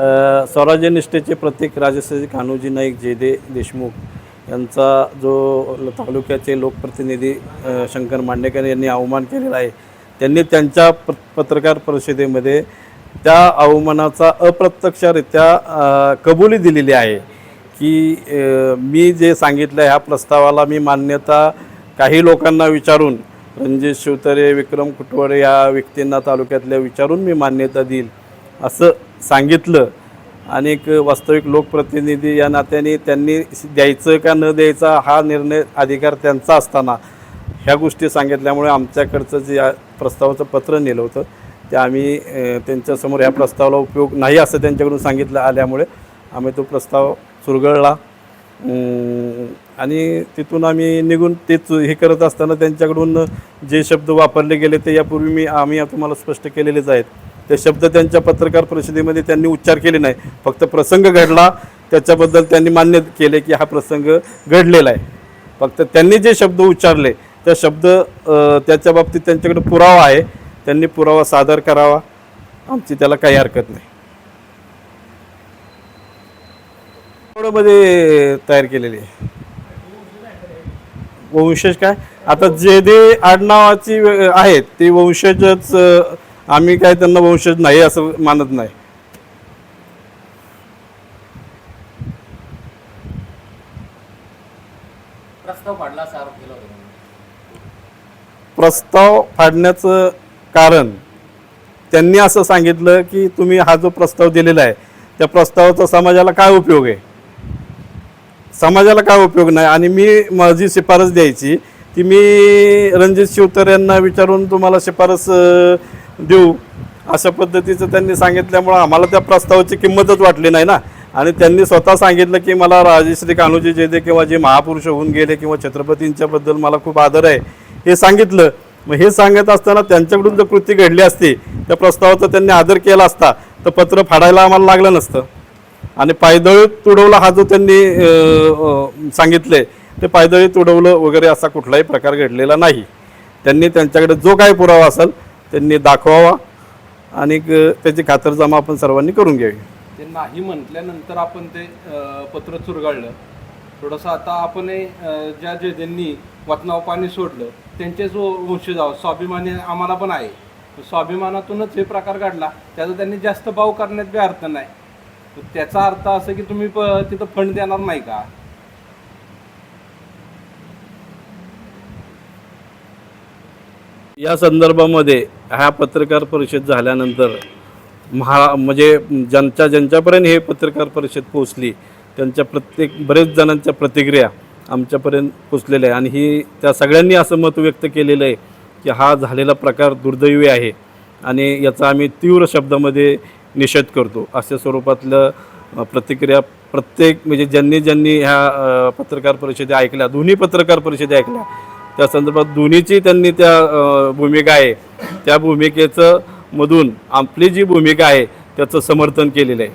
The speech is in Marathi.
स्वराज्यनिष्ठेचे स्वराज्य निष्ठेचे प्रतीक राजश्री कान्होजी नाईक जेदे देशमुख यांचा जो तालुक्याचे लोकप्रतिनिधी शंकर मांडेकर यांनी अवमान केलेला आहे त्यांनी त्यांच्या प पत्रकार परिषदेमध्ये त्या अवमानाचा अप्रत्यक्षरित्या कबुली दिलेली आहे की मी जे सांगितलं ह्या प्रस्तावाला मी मान्यता काही लोकांना विचारून रणजित शिवतरे विक्रम कुटवडे या व्यक्तींना तालुक्यातल्या विचारून मी मान्यता देईल असं सांगितलं. आणि एक वास्तविक लोकप्रतिनिधी या नात्याने त्यांनी द्यायचं का न द्यायचा हा निर्णय अधिकार त्यांचा असताना ह्या गोष्टी सांगितल्यामुळे आमच्याकडचं जे या प्रस्तावाचं पत्र नेलं होतं ते आम्ही त्यांच्यासमोर ह्या प्रस्तावाला उपयोग नाही असं त्यांच्याकडून सांगितलं आल्यामुळे आम्ही तो प्रस्ताव चुरगळला आणि तिथून आम्ही निघून तेच हे करत असताना त्यांच्याकडून जे शब्द वापरले गेले ते यापूर्वी मी आम्ही तुम्हाला स्पष्ट केलेलेच आहेत. ते शब्द त्यांच्या पत्रकार परिषदेमध्ये त्यांनी उच्चार केले नाही. फक्त प्रसंग घडला त्याच्याबद्दल त्यांनी मान्य केले की हा प्रसंग घडलेला आहे. फक्त त्यांनी जे शब्द उच्चारले त्या शब्द त्याच्या बाबतीत त्यांच्याकडे पुरावा आहे. त्यांनी पुरावा सादर करावा. आमची त्याला काही हरकत नाही. मध्ये तयार केलेली आहे. वंशज काय? आता जे जे आडनावाची वे- आहेत ते वंशजच आम्ही काय त्यांना वंशज नाही असं मानत नाही. प्रस्ताव पाडला असा आरोप केला होता प्रस्ताव फाडण्याचं कारण त्यांनी असं सांगितलं की तुम्ही हा जो प्रस्ताव दिलेला आहे त्या प्रस्तावाचा समाजाला काय उपयोग आहे? समाजाला काय उपयोग नाही? आणि मी माझी शिफारस द्यायची की मी रणजित शिवतर यांना विचारून तुम्हाला शिफारस देऊ. अशा पद्धतीचं त्यांनी सांगितल्यामुळं आम्हाला त्या प्रस्तावाची किंमतच वाटली नाही ना. आणि त्यांनी स्वतः सांगितलं की मला राजश्री कान्होजी जेदे किंवा जे महापुरुष होऊन गेले किंवा छत्रपतींच्याबद्दल मला खूप आदर आहे हे सांगितलं. मग हे सांगत असताना त्यांच्याकडून जर कृती घडली असती त्या प्रस्तावाचा त्यांनी आदर केला असता तर पत्र फाडायला आम्हाला लागलं नसतं. आणि पायदळी तुडवला हा जो त्यांनी सांगितले ते पायदळी तुडवलं वगैरे असा कुठलाही प्रकार घडलेला नाही. त्यांनी त्यांच्याकडे जो काही पुरावा असेल त्यांनी दाखवावा आणि त्याची खातरजमा आपण सर्वांनी करून घ्यावी. ते नाही म्हटल्यानंतर आपण ते पत्र चुरगाळलं. थोडंसं आता आपण ज्या जे ज्यांनी वतनाव पाणी सोडलं त्यांचेच वंशज आहोत. स्वाभिमानी आम्हाला पण आहे. स्वाभिमानातूनच हे प्रकार घडला. त्याचा त्यांनी जास्त भाव करण्यात बी अर्थ नाही. त्याचा अर्थ असं की तुम्ही प तिथं फंड देणार नाही का? या संदर्भामध्ये ह्या पत्रकार परिषद झाल्यानंतर महा म्हणजे ज्यांच्या ज्यांच्यापर्यंत हे पत्रकार परिषद पोचली त्यांच्या प्रत्येक बरेच जणांच्या प्रतिक्रिया आमच्यापर्यंत पोचलेल्या आहे आणि ही त्या सगळ्यांनी असं मत व्यक्त केलेलं आहे की हा झालेला प्रकार दुर्दैवी आहे आणि याचा आम्ही तीव्र शब्दामध्ये निषेध करतो. अशा स्वरूपातलं प्रतिक्रिया प्रत्येक म्हणजे ज्यांनी ज्यांनी ह्या पत्रकार परिषदे ऐकल्या दोन्ही पत्रकार परिषदे ऐकल्या त्या संदर्भात दोन्हीची त्यांनी त्या भूमिका आहे. त्या भूमिकेचं मधून आपली जी भूमिका आहे त्याचं समर्थन केलेलं आहे.